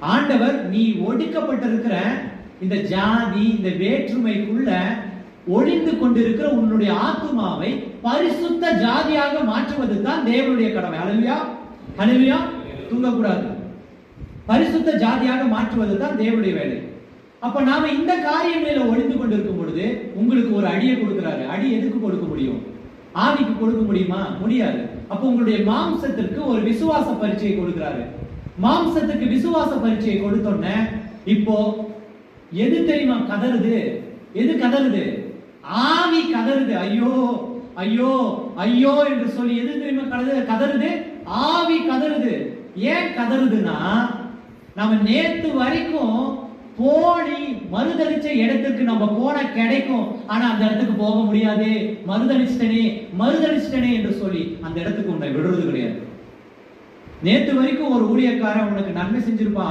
ஆண்டவர் நீ ஒடுக்கப்பட்டிருக்கிற இந்த ஜாதி இந்த வேற்றுமைக்குள்ள ஒளிந்து கொண்டிருக்கிற உன்னுடைய ஆத்மாவை பரிசுத்த ஜாதியாக மாற்றுவது தான் தேவனுடைய கடமை. அழுவியா அழுவியா தூங்கக்கூடாது. பரிசுத்த ஜாதியாக மாற்றுவது தான் தேவனுடைய வேலை. அப்ப நாம இந்த காரியங்களில ஒளிந்து கொண்டிருக்கும் பொழுது உங்களுக்கு ஒரு அடியை கொடுக்கிறாரு. அடி எதுக்கு கொடுக்க முடியும்? ஆவிக்கு கொடுக்க முடியுமா? முடியாது. அப்ப உங்களுடைய மாம்சத்திற்கு ஒரு விசுவாச பரீட்சையை கொடுக்கிறாரு. மாம்சத்துக்கு விசுவாச பரீட்சையை கொடுத்தோன்ன இப்போ எது தெரியுமா கதறுது? எது கதறுது? ஆவி கதறுது. ஐயோ ஐயோ ஐயோ என்று சொல்லி எது தெரியுமா கதறு? கதறுது? ஆவி கதறுது. ஏன் கதறுதுன்னா நம்ம நேத்து வரைக்கும் போடி மறுதளிச்ச இடத்துக்கு நம்ம போன கிடைக்கும். ஆனா அந்த இடத்துக்கு போக முடியாது. மறுதளிச்சிட்டனே மறுதளிச்சிட்டனே என்று சொல்லி அந்த இடத்துக்கு உன்னை விடுறது கிடையாது. நேத்து வரைக்கும் ஒரு ஊழியக்காரன் உனக்கு நன்மை செஞ்சிருப்பான்.